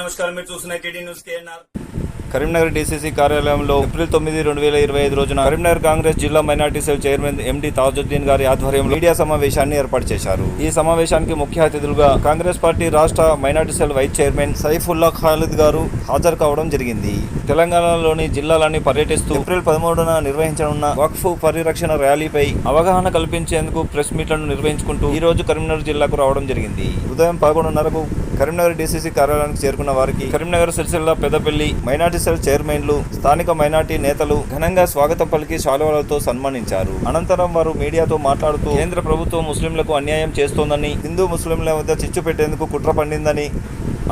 నమస్కారం మీరు చూస్తున్న KT news KNR Karimnagar DCC కార్యాలయంలో ఏప్రిల్ తొమ్మిది రెండు వేల ఇరవై ఐదు రోజున కరీంనగర్ కాంగ్రెస్ జిల్లా minority cell chairman MD Tajuddin గారి ఆధ్వర్యంలో మీడియా సమావేశాన్ని ఏర్పాటు చేశారు. ఈ సమావేశానికి ముఖ్య అతిథులుగా కాంగ్రెస్ పార్టీ రాష్ట్ర minority cell vice chairman Saifulla Khalid garu హాజరు కావడం జరిగింది. తెలంగాణలోని జిల్లాలన్నీ పర్యటిస్తూ ఏప్రిల్ పదమూడున నిర్వహించనున్న వక్ఫ్ పరిరక్షణ ర్యాలీపై అవగాహన కల్పించేందుకు ప్రెస్ మీట్లను నిర్వహించుకుంటూ ఈ రోజు కరీంనగర్ జిల్లాకు రావడం జరిగింది. ఉదయం పదకొండున్నరకు కరీంనగర్ డీసీసీ కార్యాలయానికి చేరుకున్న వారికి కరీంనగర్ సిరిసిల్ల పెద్దపల్లి మైనార్టీ ఆర్ఎస్ఎల్ చైర్మన్లు స్థానిక మైనార్టీ నేతలు ఘనంగా స్వాగతం పలికి శాలువాలతో సన్మానించారు. అనంతరం వారు మీడియాతో మాట్లాడుతూ కేంద్ర ప్రభుత్వం ముస్లింలకు అన్యాయం చేస్తోందని హిందూ ముస్లింల మధ్య చిచ్చు పెట్టేందుకు కుట్ర పండిందని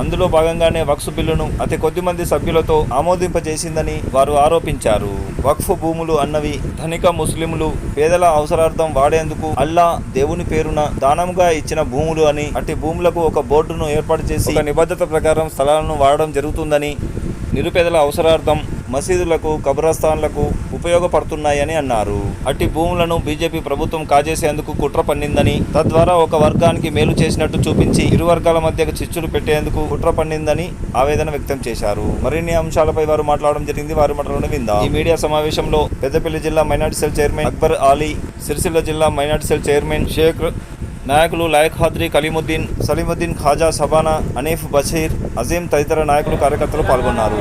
అందులో భాగంగానే వక్ఫ్ బిల్లును అతి కొద్ది మంది సభ్యులతో ఆమోదింపజేసిందని వారు ఆరోపించారు. వక్ఫ్ భూములు అన్నవి ధనిక ముస్లింలు పేదల అవసరార్థం వాడేందుకు అల్లా దేవుని పేరున దానంగా ఇచ్చిన భూములు అని అట్టి భూములకు ఒక బోర్డును ఏర్పాటు చేసి నిబద్ధత ప్రకారం స్థలాలను వాడడం జరుగుతుందని నిరుపేదల అవసరార్థం మసీదులకు కబ్రస్థాన్లకు ఉపయోగపడుతున్నాయని అన్నారు. అట్టి భూములను బీజేపీ ప్రభుత్వం కాజేసేందుకు కుట్ర పన్నిందని తద్వారా ఒక వర్గానికి మేలు చేసినట్టు చూపించి ఇరు వర్గాల మధ్య చిచ్చులు పెట్టేందుకు కుట్ర పన్నిందని ఆవేదన వ్యక్తం చేశారు. మరిన్ని అంశాలపై వారు మాట్లాడడం జరిగింది. వారి మాటలను విందాం. ఈ మీడియా సమావేశంలో పెద్దపల్లి జిల్లా minority cell chairman Akbar Ali Sircilla జిల్లా మైనార్టీ సెల్ చైర్మన్ షేక్ నాయకులు లాయక్ హాద్రి కలీముద్దీన్ సలీముద్దీన్ ఖాజా సబానా అనీఫ్ బషీర్ అజీం తదితర నాయకులు కార్యకర్తలు పాల్గొన్నారు.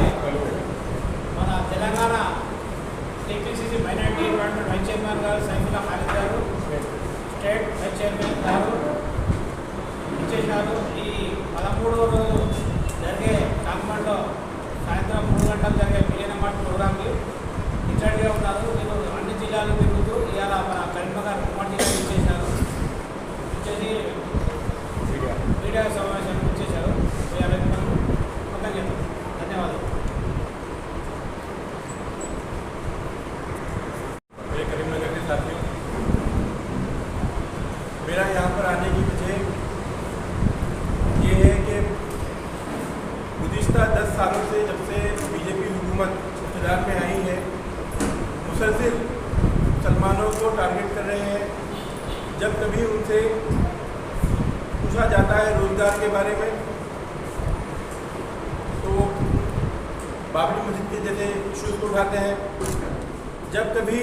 సాయంత్రం ప్రోగ్రామ్కి ఉన్నారు అన్ని జిల్లాలు తిరుగుతూ ఇవాళ మన కరీంనగర్ ఉమ్మడి జిల్లా ఇచ్చేసినారు ఇచ్చేసి మీడియా సమావేశానికి جاتا ہے روزگار کے بارے میں، تو بابری مسجد کے جیسے ایشوز کو اٹھاتے ہیں، جب کبھی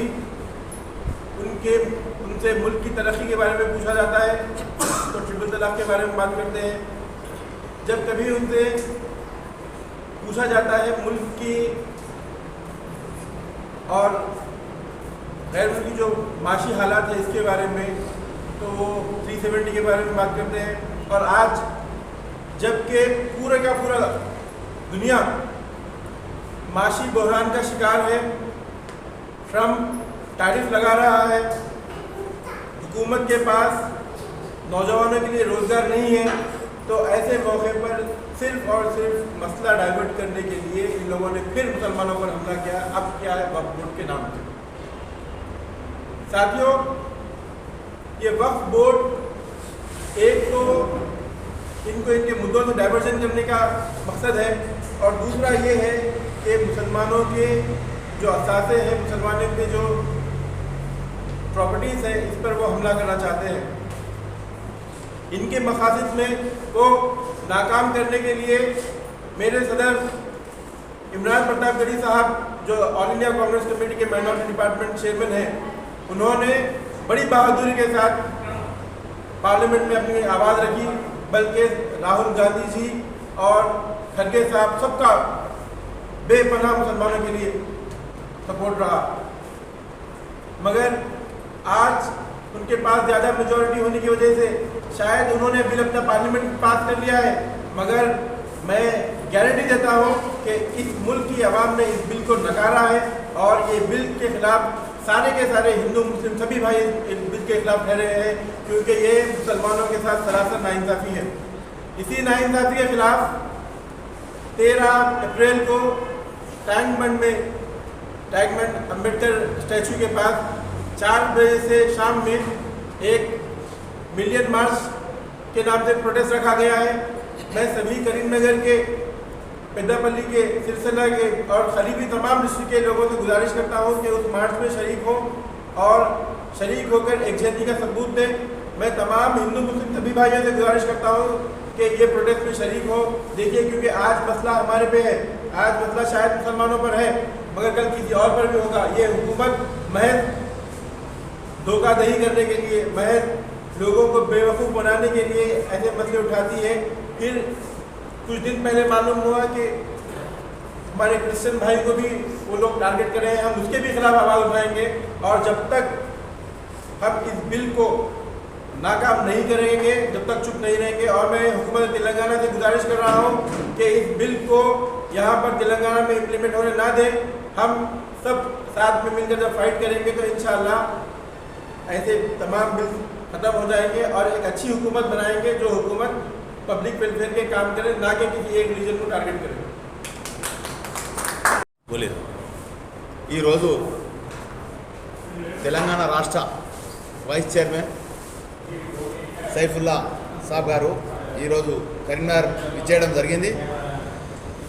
ان کے، ان سے ملک کی ترقی کے بارے میں پوچھا جاتا ہے، تو ٹریپل طلاق کے بارے میں بات کرتے ہیں۔ جب کبھی ان سے پوچھا جاتا ہے ملک کی اور غیر ملکی جو معاشی حالات ہیں اس کے بارے میں، تو وہ تھری سیونٹی کے بارے میں بات کرتے ہیں۔ پر آج جبکہ پورے کا پورا دنیا معاشی بحران کا شکار ہے، ٹرمپ تعریف لگا رہا ہے، حکومت کے پاس نوجوانوں کے لیے روزگار نہیں ہے، تو ایسے موقع پر صرف اور صرف مسئلہ ڈائیورٹ کرنے کے لیے ان لوگوں نے پھر مسلمانوں پر حملہ کیا۔ اب کیا ہے؟ وقف بورڈ کے نام پر۔ ساتھیوں، یہ وقف بورڈ ایک تو ان کو ان کے مدعوں سے ڈائیورژن کرنے کا مقصد ہے اور دوسرا یہ ہے کہ مسلمانوں کے جو اثاثے ہیں، مسلمانوں کے جو پراپرٹیز ہیں، اس پر وہ حملہ کرنا چاہتے ہیں۔ ان کے مقاصد میں کو ناکام کرنے کے لیے میرے صدر عمران پرتاپ گڑھی صاحب، جو آل انڈیا کانگریس کمیٹی کے مائنورٹی ڈپارٹمنٹ چیئرمین ہیں، انہوں نے بڑی بہادری کے ساتھ پارلیمنٹ میں اپنی آواز رکھی۔ بلکہ راہل گاندھی جی اور خرگے صاحب سب کا بے پناہ مسلمانوں کے لیے سپورٹ رہا۔ مگر آج ان کے پاس زیادہ میجورٹی ہونے کی وجہ سے شاید انہوں نے بل اپنا پارلیمنٹ پاس کر لیا ہے۔ مگر میں گارنٹی دیتا ہوں کہ اس ملک کی عوام نے اس بل کو نکارا ہے اور یہ بل کے خلاف سارے کے سارے ہندو، مسلم سبھی بھائی اس بل کے خلاف ٹھہرے ہیں، کیونکہ یہ مسلمانوں کے ساتھ سراسر ناانصافی ہے۔ اسی ناانصافی کے خلاف تیرہ اپریل کو ٹینک بنڈ میں ٹینک بنڈ امبیڈکر اسٹیچو کے پاس چار بجے سے شام میں ایک ملین مارچ کے نام سے پروٹیسٹ رکھا گیا ہے۔ میں سبھی کریم نگر کے پیداپلی کے سلسلہ کے اور قریبی تمام رسل کے لوگوں سے گزارش کرتا ہوں کہ اس مارچ میں شریک ہوں اور شریک ہو کر ایک یکجہتی کا ثبوت دیں۔ میں تمام ہندو مسلم سبھی بھائیوں سے گزارش کرتا ہوں کہ یہ پروٹیسٹ میں شریک ہو دیکھیے کیونکہ آج مسئلہ ہمارے پہ ہے۔ آج مسئلہ شاید مسلمانوں پر ہے، مگر کل کسی اور پر بھی ہوگا۔ یہ حکومت محض دھوکہ دہی کرنے کے لیے، محض لوگوں کو بے وقوف بنانے کے لیے ایسے مسئلے اٹھاتی ہے۔ پھر کچھ دن پہلے معلوم ہوا کہ ہمارے کرسچن بھائی کو بھی وہ لوگ ٹارگٹ کر رہے ہیں، ہم اس کے بھی خلاف آواز اٹھائیں گے۔ اور جب تک ہم اس بل کو ناکام نہیں کریں گے، جب تک چپ نہیں رہیں گے، اور میں حکومت تلنگانہ سے گزارش کر رہا ہوں کہ اس بل کو یہاں پر تلنگانہ میں امپلیمنٹ ہونے نہ دیں۔ ہم سب ساتھ میں مل کر جب فائٹ کریں گے تو انشاءاللہ ایسے تمام بل ختم ہو جائیں گے اور ایک اچھی حکومت بنائیں گے جو حکومت पब्लिक वेलफेयर के काम करे ना कि किसी एक रीजन को टारगेट करे बोले ఈరోజు తెలంగాణ రాష్ట్ర వైస్ చైర్మన్ సైఫుల్లా సాబ్ గారు ఈరోజు కరీంనగర్ ఇచ్చేయడం జరిగింది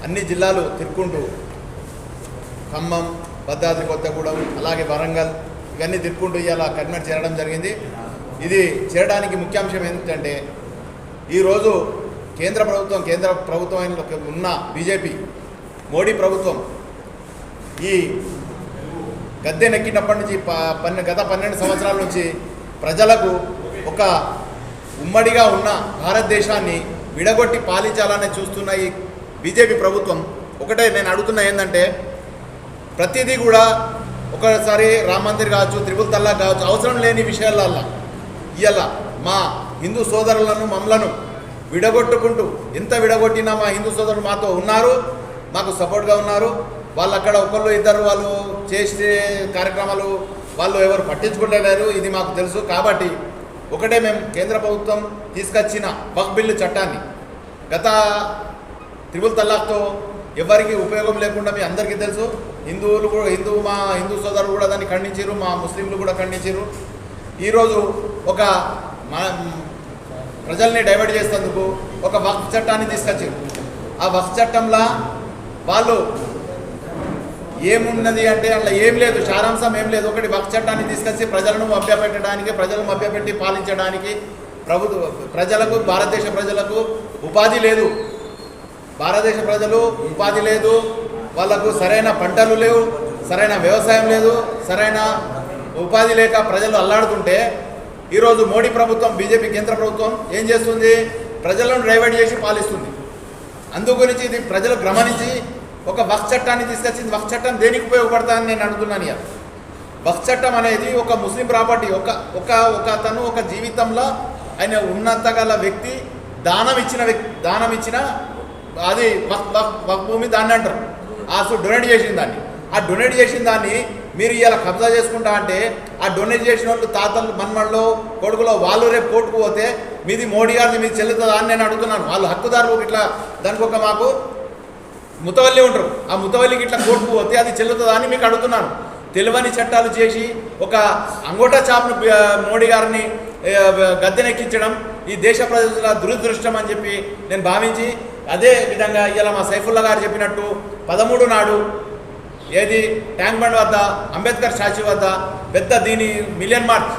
అన్ని జిల్లాలు తిరుక్కుంటూ ఖమ్మం భద్రాద్రి కొత్తగూడెం అలాగే వరంగల్ ఇవన్నీ తిరుక్కుంటూ ఇవాళ కరీంనగర్ చేరడం జరిగింది ఇది చేరడానికి ముఖ్యాంశం ఏంటంటే ఈరోజు కేంద్ర ప్రభుత్వం కేంద్ర ప్రభుత్వం ఉన్న బీజేపీ మోడీ ప్రభుత్వం ఈ గద్దెనెక్కినప్పటి నుంచి ప- పన్నె గత పన్నెండు సంవత్సరాల నుంచి ప్రజలకు ఒక ఉమ్మడిగా ఉన్న భారతదేశాన్ని విడగొట్టి పాలించాలని చూస్తున్న ఈ బీజేపీ ప్రభుత్వం ఒకటే నేను అడుగుతున్నా ఏంటంటే ప్రతిదీ కూడా ఒకసారి రామ మందిర్ కావచ్చు త్రిపుల్ తల్లా కావచ్చు అవసరం లేని విషయాలల్లా ఇవాళ మా హిందూ సోదరులను మమ్మలను విడగొట్టుకుంటూ ఎంత విడగొట్టినా మా హిందూ సోదరులు మాతో ఉన్నారు మాకు సపోర్ట్గా ఉన్నారు. వాళ్ళు అక్కడ ఒకళ్ళు ఇద్దరు వాళ్ళు చేసే కార్యక్రమాలు వాళ్ళు ఎవరు పట్టించుకుంటలేరు ఇది మాకు తెలుసు. కాబట్టి ఒకటే మేము కేంద్ర ప్రభుత్వం తీసుకొచ్చిన బగ్ బిల్లు చట్టాన్ని గత త్రిపుల్ తల్లాక్తో ఎవరికి ఉపయోగం లేకుండా మీ అందరికీ తెలుసు. హిందువులు కూడా హిందూ మా హిందూ సోదరులు కూడా దాన్ని ఖండించారు మా ముస్లింలు కూడా ఖండించారు ఈరోజు ఒక మా ప్రజల్ని డైవర్ట్ చేసేందుకు ఒక వక్ఫ్ చట్టాన్ని తీసుకొచ్చారు. ఆ వక్ఫ్ చట్టంలో వాళ్ళు ఏమున్నది అంటే అట్లా ఏం లేదు సారాంశం ఏం లేదు. ఒకటి వక్ఫ్ చట్టాన్ని తీసుకొచ్చి ప్రజలను మభ్యపెట్టడానికి ప్రజలను మభ్యపెట్టి పాలించడానికి ప్రభుత్వ ప్రజలకు భారతదేశ ప్రజలకు ఉపాధి లేదు. భారతదేశ ప్రజలు ఉపాధి లేదు. వాళ్ళకు సరైన పంటలు లేవు సరైన వ్యవసాయం లేదు సరైన ఉపాధి లేక ప్రజలు అల్లాడుతుంటే ఈరోజు మోడీ ప్రభుత్వం బీజేపీ కేంద్ర ప్రభుత్వం ఏం చేస్తుంది? ప్రజలను డైవర్ట్ చేసి పాలిస్తుంది. అందు గురించి ఇది ప్రజలు గమనించి ఒక వక్ చట్టాన్ని తీసుకొచ్చింది. వక్ చట్టం దేనికి ఉపయోగపడతానని నేను అడుగుతున్నాను ఇక వక్ చట్టం అనేది ఒక ముస్లిం ప్రాపర్టీ ఒక ఒక ఒక అతను ఒక జీవితంలో ఆయన ఉన్నత గల వ్యక్తి దానం ఇచ్చిన వ్యక్తి దానం ఇచ్చిన అది వక్ వక్ వక్ భూమి దాన్ని అంటారు. ఆ డొనేట్ చేసిన దాన్ని. ఆ డొనేట్ చేసిన దాన్ని మీరు ఇలా కబ్జా చేసుకుంటా అంటే ఆ డొనేట్ చేసిన వాళ్ళు తాతలు మన్మళ్ళు కొడుకులో వాళ్ళు రేపు కోర్టుకు పోతే మీది మోడీ గారిది మీది చెల్లుతుందా అని నేను అడుగుతున్నాను. వాళ్ళు హక్కుదారులు ఇట్లా దానికి ఒక మాకు ముతవల్లి ఉంటారు. ఆ ముతవల్లికి ఇట్లా కోర్టుకు పోతే అది చెల్లుతుందా అని మీకు అడుగుతున్నాను. తెలివని చట్టాలు చేసి ఒక అంగోటా చాప్ను మోడీ గారిని గద్దెనెక్కించడం ఈ దేశ ప్రజల దురదృష్టం అని చెప్పి నేను భావించి అదే విధంగా ఇలా మా సైఫుల్లా గారు చెప్పినట్టు పదమూడు నాడు ఏది? ట్యాంక్ బండ్ వద్ద అంబేద్కర్ స్టాచ్యూ వద్ద పెద్ద దీని మిలియన్ మార్చ్.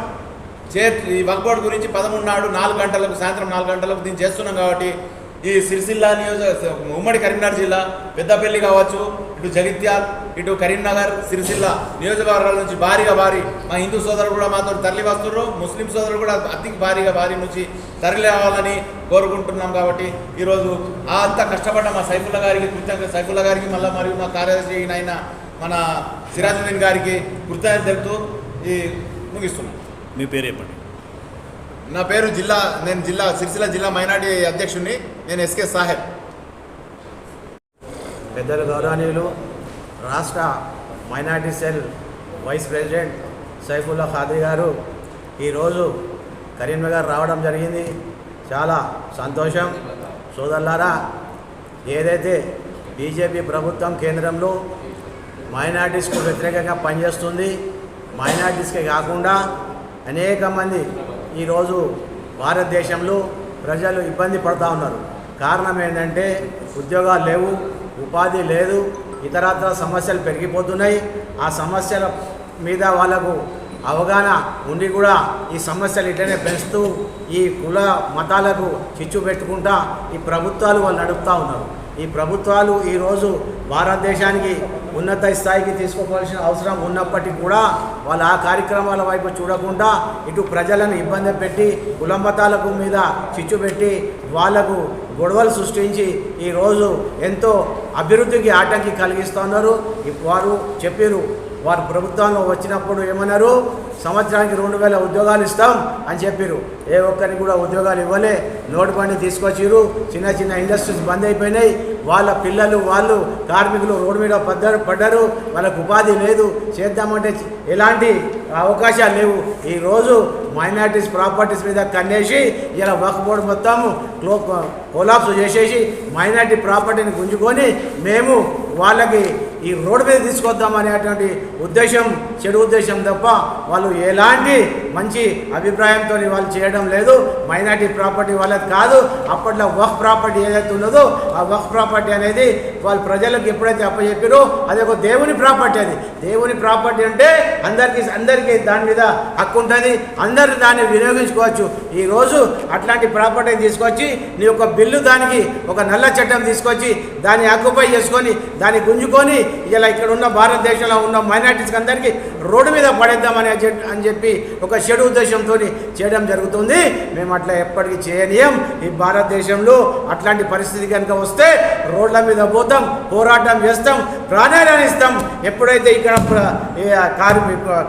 చే ఈ వక్బోర్డ్ గురించి పదమూడు నాడు నాలుగు గంటలకు సాయంత్రం నాలుగు గంటలకు దీన్ని చేస్తున్నాం కాబట్టి ఈ సిరిసిల్ల నియోజక ఉమ్మడి కరీంనగర్ జిల్లా పెద్దపల్లి కావచ్చు ఇటు జగిత్యాల్ ఇటు కరీంనగర్ సిరిసిల్ల నియోజకవర్గాల నుంచి భారీగా భారీ. మా హిందూ సోదరులు కూడా మాతో తరలి వస్తున్నారు ముస్లిం సోదరులు కూడా అతి భారీగా భారీ నుంచి తరలి రావాలని కోరుకుంటున్నాం కాబట్టి ఈరోజు అంత కష్టపడ్డ మా సైకుల గారికి కృతజ్ఞత సైఫుల్లా గారికి మళ్ళీ మరియు మా కార్యదర్శి అయిన మన సిరాజుద్దీన్ గారికి కృతజ్ఞత తెలుపుతూ ఈ ముగిస్తున్నాం. మీ పేరు చెప్పండి. నా పేరు జిల్లా నేను జిల్లా సిరిసిల్ల జిల్లా మైనార్టీ అధ్యక్షుడిని నేను ఎస్కే సాహెబ్. పెద్దలు గౌరవనీయులు రాష్ట్ర minority cell vice president Saifulla Khadi garu ఈరోజు కరీంనగర్ రావడం జరిగింది. చాలా సంతోషం. సోదరులారా ఏదైతే బీజేపీ ప్రభుత్వం కేంద్రంలో మైనార్టీస్కు వ్యతిరేకంగా పనిచేస్తుంది. మైనార్టీస్కే కాకుండా అనేక మంది ఈరోజు భారతదేశంలో ప్రజలు ఇబ్బంది పడుతూ ఉన్నారు. కారణం ఏంటంటే ఉద్యోగాలు లేవు ఉపాధి లేదు ఇతరత్ర సమస్యలు పెరిగిపోతున్నాయి. ఆ సమస్యల మీద వాళ్ళకు అవగాహన ఉండి కూడా ఈ సమస్యలు ఇట్లనే పెంచుతూ ఈ కుల మతాలకు చిచ్చు పెట్టుకుంటా ఈ ప్రభుత్వాలు వాళ్ళు నడుపుతూ ఉన్నారు. ఈ ప్రభుత్వాలు ఈరోజు భారతదేశానికి ఉన్నత స్థాయికి తీసుకోవాల్సిన అవసరం ఉన్నప్పటికీ కూడా వాళ్ళు ఆ కార్యక్రమాల వైపు చూడకుండా ఇటు ప్రజలను ఇబ్బంది పెట్టి కులంబతాలకు మీద చిచ్చు పెట్టి వాళ్ళకు గొడవలు సృష్టించి ఈరోజు ఎంతో అభివృద్ధికి ఆటంకి కలిగిస్తున్నారు. వారు చెప్పారు వారు ప్రభుత్వంలో వచ్చినప్పుడు ఏమన్నారు? సంవత్సరానికి రెండు వేల ఉద్యోగాలు ఇస్తాం అని చెప్పారు ఏ ఒక్కరికి కూడా ఉద్యోగాలు ఇవ్వలే. నోటు బండి తీసుకొచ్చిర్రు. చిన్న చిన్న ఇండస్ట్రీస్ బంద్ అయిపోయినాయి. వాళ్ళ పిల్లలు వాళ్ళు కార్మికులు రోడ్డు మీద పడ్డారు పడ్డారు. వాళ్ళకు ఉపాధి లేదు. చేద్దామంటే ఎలాంటి అవకాశాలు లేవు. ఈరోజు మైనార్టీస్ ప్రాపర్టీస్ మీద కన్నేసి ఇలా వక్ బోర్డు మొత్తం క్లో కొలాప్స్ చేసేసి మైనార్టీ ప్రాపర్టీని గుంజుకొని మేము వాళ్ళకి ఈ రోడ్డు మీద తీసుకొద్దాం అనేటువంటి ఉద్దేశం చెడు ఉద్దేశం తప్ప వాళ్ళు ఎలాంటి మంచి అభిప్రాయంతో వాళ్ళు చేయడం లేదు. మైనార్టీ ప్రాపర్టీ వాళ్ళది కాదు. అప్పట్లో వక్ ప్రాపర్టీ ఏదైతే ఉన్నదో ఆ వక్ ప్రాపర్టీ అనేది వాళ్ళు ప్రజలకు ఎప్పుడైతే అప్పచెప్పారో అది ఒక దేవుని ప్రాపర్టీ అది. దేవుని ప్రాపర్టీ అంటే అందరికీ అందరికీ దాని మీద హక్కు ఉంటుంది. అందరు దాన్ని వినియోగించుకోవచ్చు. ఈరోజు అట్లాంటి ప్రాపర్టీని తీసుకొచ్చి నీ యొక్క బిల్లు దానికి ఒక నల్ల చట్టం తీసుకొచ్చి దాన్ని ఆక్యుపై చేసుకొని దాన్ని గుంజుకొని ఇలా ఇక్కడ ఉన్న భారతదేశంలో ఉన్న మైనార్టీస్కి అందరికీ రోడ్డు మీద పడేద్దామని అని చెప్పి ఒక చెడు ఉద్దేశంతో చేయడం జరుగుతుంది. మేము అట్లా ఎప్పటికీ చేయనీయం. ఈ భారతదేశంలో అట్లాంటి పరిస్థితి కనుక వస్తే రోడ్ల మీద పోతాం పోరాటం చేస్తాం ప్రాణాలను ఇస్తాం. ఎప్పుడైతే ఇక్కడ కారు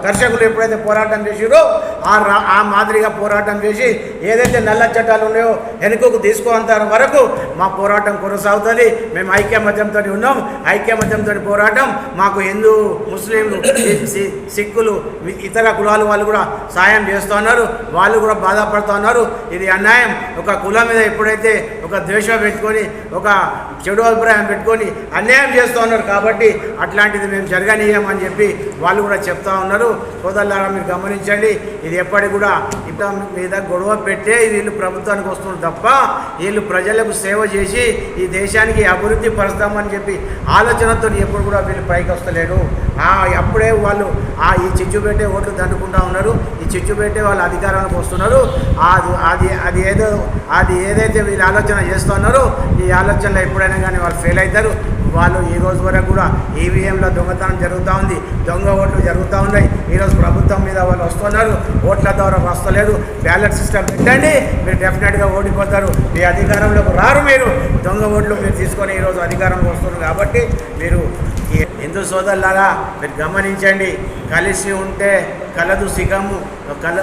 కర్షకులు ఎప్పుడైతే పోరాటం చేసిరో ఆ ఆ మాదిరిగా పోరాటం చేసి ఏదైతే నల్ల చట్టాలు ఉన్నాయో వెనుకకు తీసుకోంత వరకు మా పోరాటం కొనసాగుతుంది. మేము ఐక్యమత్యంతో ఉన్నాం. ఐక్యమత్యంతో పోరాటం మాకు హిందూ ముస్లింలు సి- సిక్కులు ఇతర కులాలు వాళ్ళు కూడా సాయం చేస్తున్నారు వాళ్ళు కూడా బాధపడుతున్నారు. ఇది అన్యాయం. ఒక కులం మీద ఎప్పుడైతే ఒక ద్వేషం పెట్టుకొని ఒక చెడు అభిప్రాయం పెట్టుకొని అన్యాయం చేస్తూ ఉన్నారు కాబట్టి అట్లాంటిది మేము జరగనీయమని చెప్పి వాళ్ళు కూడా చెప్తా ఉన్నారు. సోదరులారా మీరు గమనించండి ఇది ఎప్పటికి కూడా ఇట్లా మీద గొడవ పెట్టే వీళ్ళు ప్రభుత్వానికి వస్తున్నారు తప్ప వీళ్ళు ప్రజలకు సేవ చేసి ఈ దేశానికి అభివృద్ధి పరుస్తామని చెప్పి ఆలోచనతో ఎప్పుడు కూడా వీళ్ళు పైకి వస్తలేరు. అప్పుడే వాళ్ళు ఆ ఈ చిచ్చు పెట్టే ఓట్లు దండుకుంటా ఉన్నారు. ఈ చిచ్చు పెట్టే వాళ్ళు అధికారానికి వస్తున్నారు. అది అది అది ఏదో అది ఏదైతే వీళ్ళు ఆలోచన చేస్తున్నారో ఈ ఆలోచనలో ఎప్పుడైనా కానీ వాళ్ళు ఫెయిల్ అవుతారు. వాళ్ళు ఈ రోజు వరకు కూడా ఈవీఎంలో దొంగతనం జరుగుతూ ఉంది. దొంగ ఓట్లు జరుగుతూ ఉన్నాయి. ఈరోజు ప్రభుత్వం మీద వాళ్ళు వస్తున్నారు. ఓట్ల ద్వారా వస్తలేదు. బ్యాలెట్ సిస్టమ్ పెట్టండి. మీరు డెఫినెట్గా ఓడిపోతారు. మీ అధికారంలోకి రారు మీరు. దొంగ ఓట్లు మీరు తీసుకొని ఈరోజు అధికారంలో వస్తున్నారు కాబట్టి మీరు హిందూ సోదరులారా? మీరు గమనించండి కలిసి ఉంటే కలదు సుఖము కల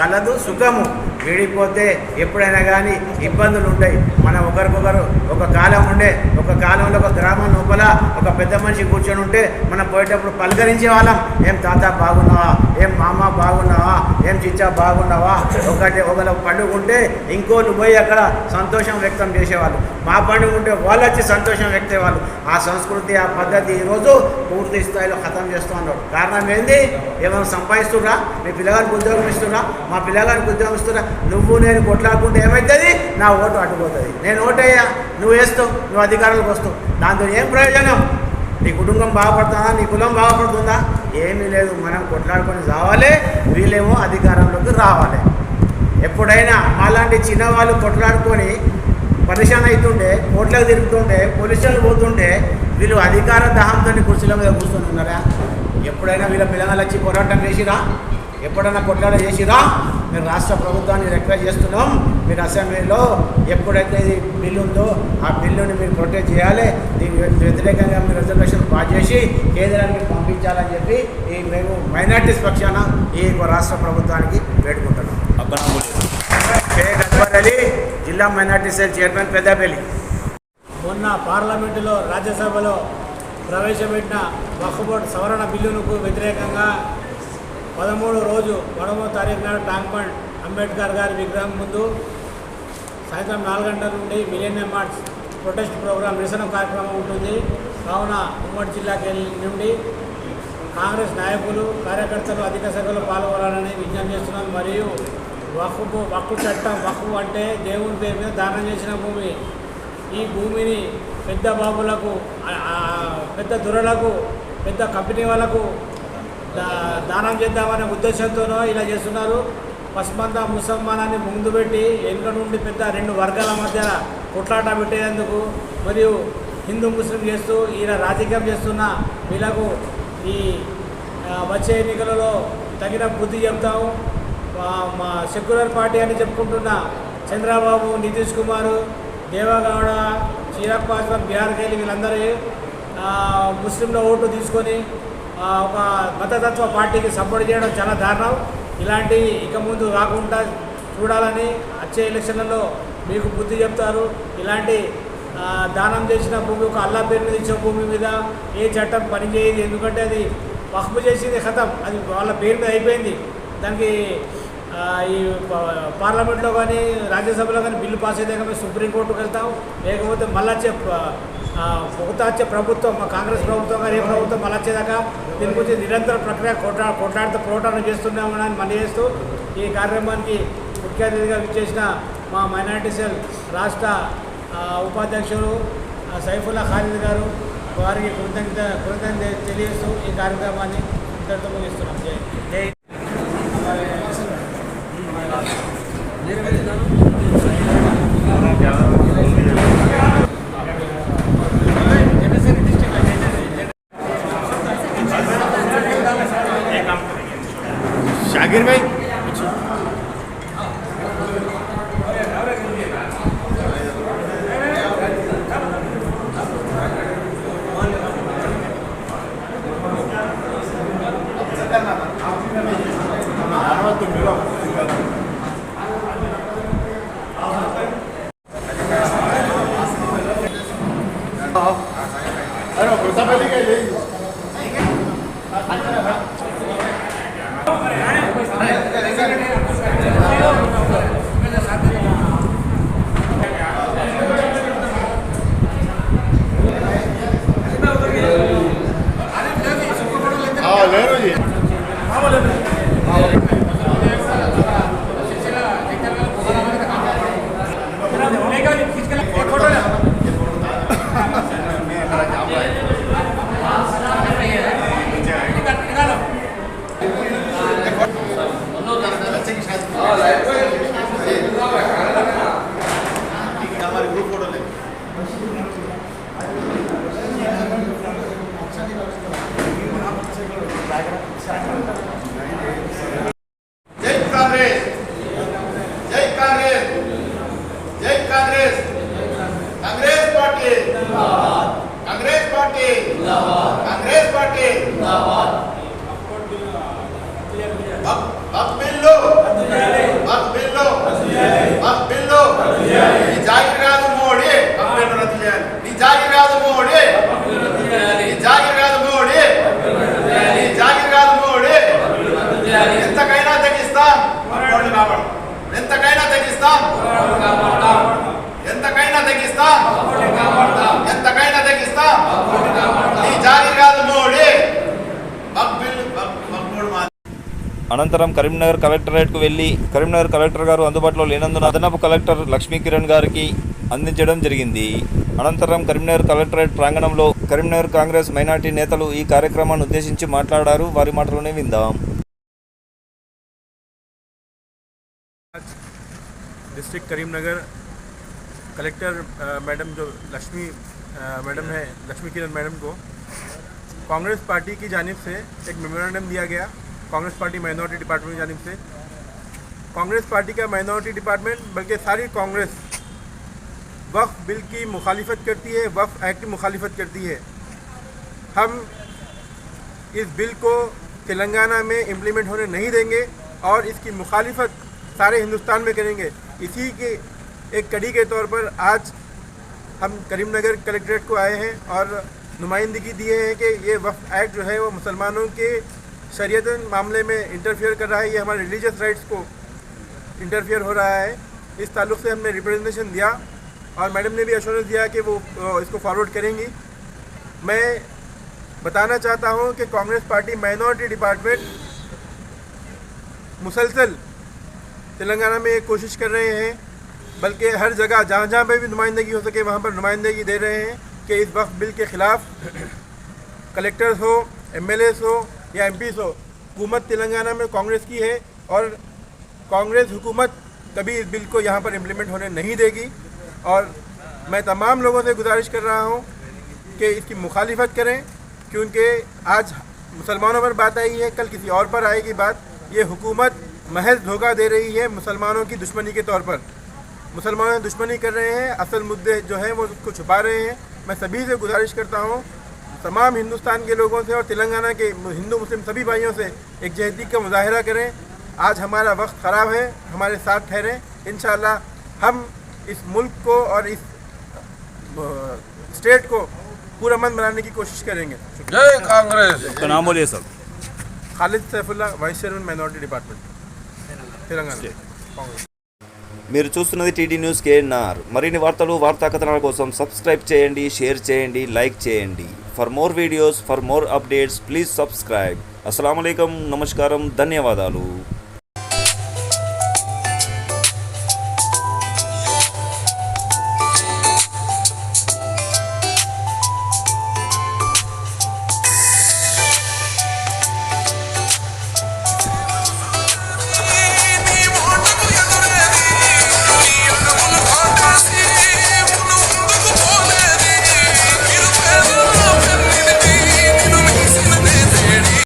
కలదు సుఖము. విడిపోతే ఎప్పుడైనా కానీ ఇబ్బందులు ఉంటాయి మనం ఒకరికొకరు ఒక కాలం ఉండే ఒక కాలంలో ఒక గ్రామం లోపల ఒక పెద్ద మనిషి కూర్చొని ఉంటే మనం పోయేటప్పుడు పలకరించే వాళ్ళం. ఏం తాత బాగున్నావా? ఏం మామ బాగున్నావా? ఏం చిచ్చా బాగున్నావా? ఒకటి ఒకళ్ళ పండుగ ఉంటే ఇంకోళ్ళు పోయి అక్కడ సంతోషం వ్యక్తం చేసేవాళ్ళు. మా పండుగ ఉంటే వాళ్ళు వచ్చి సంతోషం వ్యక్తేవాళ్ళు. ఆ సంస్కృతి ఆ పద్ధతి ఈరోజు పూర్తి స్థాయిలో ఖతం చేస్తూ కారణం ఏంది? ఏమైనా సంపాదిస్తున్నా మీ పిల్లగానికి ఉద్యోగం ఇస్తున్నా మా పిల్లగానికి ఉద్యోగం ఇస్తున్నా నువ్వు నేను కొట్లాడుకుంటే ఏమవుతుంది నా ఓటు అడ్డుపోతుంది నేను ఓటయ్యా నువ్వు వేస్తావు నువ్వు అధికారులకు వస్తావు. దాంతో ఏం ప్రయోజనం? నీ కుటుంబం బాగుపడుతుందా? నీ కులం బాగుపడుతుందా? ఏమీ లేదు. మనం కొట్లాడుకొని రావాలి. వీళ్ళేమో అధికారంలోకి రావాలి. ఎప్పుడైనా మాలాంటి చిన్నవాళ్ళు కొట్లాడుకొని పరిశాన్ అవుతుంటే కోట్లకు తిరుగుతుంటే పోలీసులు పోతుంటే వీళ్ళు అధికార దాహంతో కుర్చీల మీద కూర్చొని ఉన్నారా? ఎప్పుడైనా వీళ్ళ పిల్లలు వచ్చి పోరాటం చేసిరా? ఎప్పుడన్నా కొట్లాడ చేసిరా? మేము రాష్ట్ర ప్రభుత్వాన్ని రిక్వెస్ట్ చేస్తున్నాం. మీరు అసెంబ్లీలో ఎప్పుడైతే ఇది బిల్లు ఉందో ఆ బిల్లుని మీరు ప్రొటెక్ట్ చేయాలి. దీనికి వ్యతిరేకంగా మీరు రిజర్వేషన్ పాస్ చేసి కేంద్రానికి పంపించాలని చెప్పి ఈ మేము మైనార్టీస్ పక్షాన ఈ రాష్ట్ర ప్రభుత్వానికి వేడుకుంటున్నాం. అబ్బాయి జిల్లా మైనార్టీ సెల్ చైర్మన్ పెద్దపల్లి. మొన్న పార్లమెంటులో రాజ్యసభలో ప్రవేశపెట్టిన వక్ఫ్ బోర్డు సవరణ బిల్లునుకు వ్యతిరేకంగా పదమూడు రోజు పదమూడో తారీఖు నాడు ట్యాంక్ అంబేద్కర్ గారి విగ్రహం ముందు సాయంత్రం నాలుగు గంటల నుండి మిలేనియం మార్చ్ ప్రొటెస్ట్ ప్రోగ్రాం నిరసన కార్యక్రమం ఉంటుంది. కావున ఉమ్మడి జిల్లాకి నుండి కాంగ్రెస్ నాయకులు కార్యకర్తలు అధిక సంఖ్యలో పాల్గొనాలని విజ్ఞప్తి చేస్తున్నాను మరియు వక్ఫ్ భూ- చట్టం వక్ఫ్ అంటే దేవుని పేరు మీద దానం చేసిన భూమి. ఈ భూమిని పెద్ద బాబులకు పెద్ద దొరలకు పెద్ద కంపెనీ వాళ్ళకు దానం చేద్దామనే ఉద్దేశంతోనో ఇలా చేస్తున్నారు. పసుమంత ముసల్మానాన్ని ముందు పెట్టి వెనుక నుండి పెద్ద రెండు వర్గాల మధ్య కొట్లాట పెట్టేందుకు మరియు హిందూ ముస్లిం చేస్తూ ఈయన రాజకీయం చేస్తున్న వీళ్ళకు ఈ వచ్చే ఎన్నికలలో తగిన బుద్ధి చెప్తాము. మా- సెక్యులర్ పార్టీ అని చెప్పుకుంటున్న చంద్రబాబు నితీష్ కుమార్ దేవగౌడ చీరప్ప పాస్వాన్ బీహార్కి వెళ్ళి వీళ్ళందరూ ముస్లింల ఓటు తీసుకొని ఒక మతతత్వ పార్టీకి సపోర్ట్ చేయడం చాలా దారుణం. ఇలాంటి ఇక ముందు రాకుండా చూడాలని వచ్చే ఎలక్షన్లలో మీకు బుద్ధి చెప్తారు. ఇలాంటి దానం చేసిన భూమి ఒక అల్లా పేరు మీద ఇచ్చే భూమి మీద ఏ చట్టం పనిచేయదు. ఎందుకంటే అది వక్ఫ్ చేసింది ఖతం. అది వాళ్ళ పేరు మీద అయిపోయింది. దానికి ఈ ప- పార్లమెంట్లో కానీ రాజ్యసభలో కానీ బిల్లు పాస్ అయితే కానీ సుప్రీంకోర్టుకు వెళ్తాం. లేకపోతే మళ్ళీ వచ్చే ప- ప్రభుత్వం మా కాంగ్రెస్ ప్రభుత్వం కానీ ఏ ప్రభుత్వం మళ్ళీ వచ్చేదాకా దీని గురించి నిరంతర ప్రక్రియ కొట్లా కొట్లాడుతూ పోరాటం చేస్తున్నామని మళ్ళీ చేస్తూ ఈ కార్యక్రమానికి ముఖ్య అతిథిగా విచ్చేసిన మా మైనార్టీ సెల్ రాష్ట్ర ఉపాధ్యక్షుడు ఉపాధ్యక్షులు సైఫుల్లా ఖాలిద్ గారు వారికి కృతజ్ఞత కృతజ్ఞత తెలియజేస్తూ ఈ కార్యక్రమాన్ని ఇంతటితో ముగిస్తున్నాం. Alamak. అనంతరం కరీంనగర్ కలెక్టరేట్కు వెళ్లి కరీంనగర్ కలెక్టర్ గారు అందుబాటులో లేనందున అదనపు కలెక్టర్ లక్ష్మీ కిరణ్ గారికి అందించడం జరిగింది అనంతరం కరీంనగర్ కలెక్టరేట్ ప్రాంగణంలో కరీంనగర్ కాంగ్రెస్ మైనార్టీ నేతలు ఈ కార్యక్రమాన్ని ఉద్దేశించి మాట్లాడారు వారి మాటలోనే విందాం डिस्ट्रिक्ट करीमनगर कलेक्टर अ, मैडम जो लक्ष्मी अ, मैडम है लक्ष्मी किरण मैडम को कांग्रेस पार्टी की जानिब से एक मेमोरेंडम दिया गया کانگریس پارٹی مائنورٹی ڈپارٹمنٹ کی جانب سے۔ کانگریس پارٹی کا مائنورٹی ڈپارٹمنٹ بلکہ ساری کانگریس وقف بل کی مخالفت کرتی ہے، وقف ایکٹ کی مخالفت کرتی ہے۔ ہم اس بل کو تلنگانہ میں امپلیمنٹ ہونے نہیں دیں گے اور اس کی مخالفت سارے ہندوستان میں کریں گے۔ اسی کے ایک کڑی کے طور پر آج ہم کریم نگر کلیکٹریٹ کو آئے ہیں اور نمائندگی دیے ہیں کہ یہ وقف ایکٹ جو ہے وہ مسلمانوں کے شریعت معاملے میں انٹرفیئر کر رہا ہے، یہ ہمارے ریلیجیس رائٹس کو انٹرفیئر ہو رہا ہے۔ اس تعلق سے ہم نے ریپرزنٹیشن دیا اور میڈم نے بھی ایشورنس دیا کہ وہ اس کو فارورڈ کریں گی۔ میں بتانا چاہتا ہوں کہ کانگریس پارٹی مائنورٹی ڈپارٹمنٹ مسلسل تلنگانہ میں کوشش کر رہے ہیں، بلکہ ہر جگہ جہاں جہاں پہ بھی نمائندگی ہو سکے، وہاں پر نمائندگی دے رہے ہیں کہ اس وقت بل کے خلاف کلیکٹرز ہو ایم ایل ایس ہو یا ایم پیز ہو۔ حکومت تلنگانہ میں کانگریس کی ہے اور کانگریس حکومت کبھی اس بل کو یہاں پر امپلیمنٹ ہونے نہیں دے گی۔ اور میں تمام لوگوں سے گزارش کر رہا ہوں کہ اس کی مخالفت کریں، کیونکہ آج مسلمانوں پر بات آئی ہے، کل کسی اور پر آئے گی بات۔ یہ حکومت محض دھوکہ دے رہی ہے مسلمانوں کی دشمنی کے طور پر۔ مسلمانوں دشمنی کر رہے ہیں، اصل مدعے جو ہیں وہ اس کو چھپا رہے ہیں۔ میں سبھی سے گزارش کرتا ہوں تمام ہندوستان کے لوگوں سے اور تلنگانہ کے ہندو مسلم سبھی بھائیوں سے ایک جہدی کا مظاہرہ کریں۔ آج ہمارا وقت خراب ہے ہمارے ساتھ ٹھہریں۔ انشاءاللہ ہم اس ملک کو اور اس اسٹیٹ کو پورا مند بنانے کی کوشش کریں گے۔ جائے کانگریس۔ نام علیہ صاحب خالد سیف اللہ وائس چیئرمین مائنورٹی ڈپارٹمنٹ تلنگانہ۔ మీరు చూస్తున్నది టీడీ న్యూస్ కేఎన్ఆర్. మరిన్ని వార్తలు వార్తా కథనాల కోసం సబ్స్క్రైబ్ చేయండి షేర్ చేయండి లైక్ చేయండి. For more videos for more updates please subscribe. అస్సలం నమస్కారం ధన్యవాదాలు.